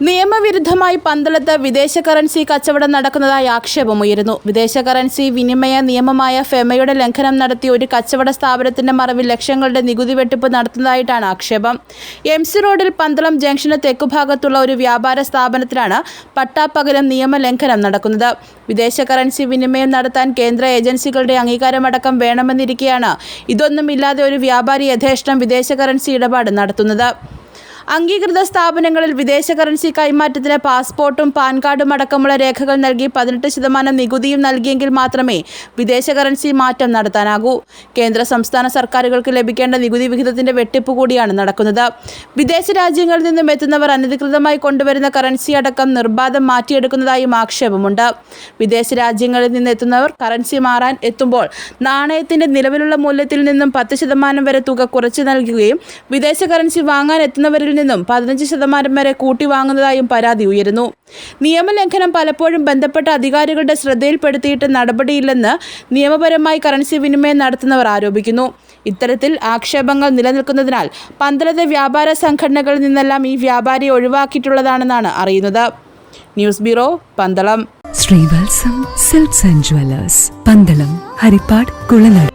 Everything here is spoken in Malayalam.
നിയമവിരുദ്ധമായി പന്തളത്ത് വിദേശ കറൻസി കച്ചവടം നടക്കുന്നതായി ആക്ഷേപമുയരുന്നു വിദേശ കറൻസി വിനിമയ നിയമമായ ഫെമയുടെ ലംഘനം നടത്തി ഒരു കച്ചവട സ്ഥാപനത്തിന്റെ മറവിൽ ലക്ഷങ്ങളുടെ നികുതി വെട്ടിപ്പ് നടത്തുന്നതായിട്ടാണ് ആക്ഷേപം. എം സി റോഡിൽ പന്തളം ജംഗ്ഷന് തെക്കുഭാഗത്തുള്ള ഒരു വ്യാപാര സ്ഥാപനത്തിലാണ് പട്ടാപ്പകലം നിയമലംഘനം നടക്കുന്നത്. വിദേശ കറൻസി വിനിമയം നടത്താൻ കേന്ദ്ര ഏജൻസികളുടെ അംഗീകാരമടക്കം വേണമെന്നിരിക്കെയാണ്. ഇതൊന്നുമില്ലാതെ ഒരു വ്യാപാരി യഥേഷ്ടം വിദേശ കറൻസി ഇടപാട് നടത്തുന്നത്. അംഗീകൃത സ്ഥാപനങ്ങളിൽ വിദേശ കറൻസി കൈമാറ്റത്തിന് പാസ്പോർട്ടും പാൻ കാർഡും അടക്കമുള്ള രേഖകൾ നൽകി പതിനെട്ട് ശതമാനം നികുതിയും നൽകിയെങ്കിൽ മാത്രമേ വിദേശ കറൻസി മാറ്റം നടത്താനാകൂ. കേന്ദ്ര സംസ്ഥാന സർക്കാരുകൾക്ക് ലഭിക്കേണ്ട നികുതി വിഹിതത്തിന്റെ വെട്ടിപ്പ് കൂടിയാണ് നടക്കുന്നത്. വിദേശ രാജ്യങ്ങളിൽ നിന്നും എത്തുന്നവർ അനധികൃതമായി കൊണ്ടുവരുന്ന കറൻസി അടക്കം നിർബാധം മാറ്റിയെടുക്കുന്നതായും ആക്ഷേപമുണ്ട്. വിദേശ രാജ്യങ്ങളിൽ നിന്ന് എത്തുന്നവർ കറൻസി മാറാൻ എത്തുമ്പോൾ നാണയത്തിന്റെ നിലവിലുള്ള മൂല്യത്തിൽ നിന്നും പത്ത് ശതമാനം വരെ തുക കുറച്ച് നൽകുകയും വിദേശ കറൻസി വാങ്ങാൻ എത്തുന്നവരിൽ നിന്നും പതിനഞ്ച് ശതമാനം വരെ കൂട്ടി വാങ്ങുന്നതായും പരാതി ഉയരുന്നു. നിയമലംഘനം പലപ്പോഴും ബന്ധപ്പെട്ട അധികാരികളുടെ ശ്രദ്ധയിൽപ്പെടുത്തിയിട്ട് നടപടിയില്ലെന്ന് നിയമപരമായി കറൻസി വിനിമയം നടത്തുന്നവർ ആരോപിക്കുന്നു. ഇത്തരത്തിൽ ആക്ഷേപങ്ങൾ നിലനിൽക്കുന്നതിനാൽ പന്തളത്തെ വ്യാപാര സംഘടനകളിൽ നിന്നെല്ലാം ഈ വ്യാപാരിയെ ഒഴിവാക്കിയിട്ടുള്ളതാണെന്നാണ് അറിയുന്നത്. News bureau Pandalam. Sreevalsam silks and jewellers Pandalam Haripad Kulanada.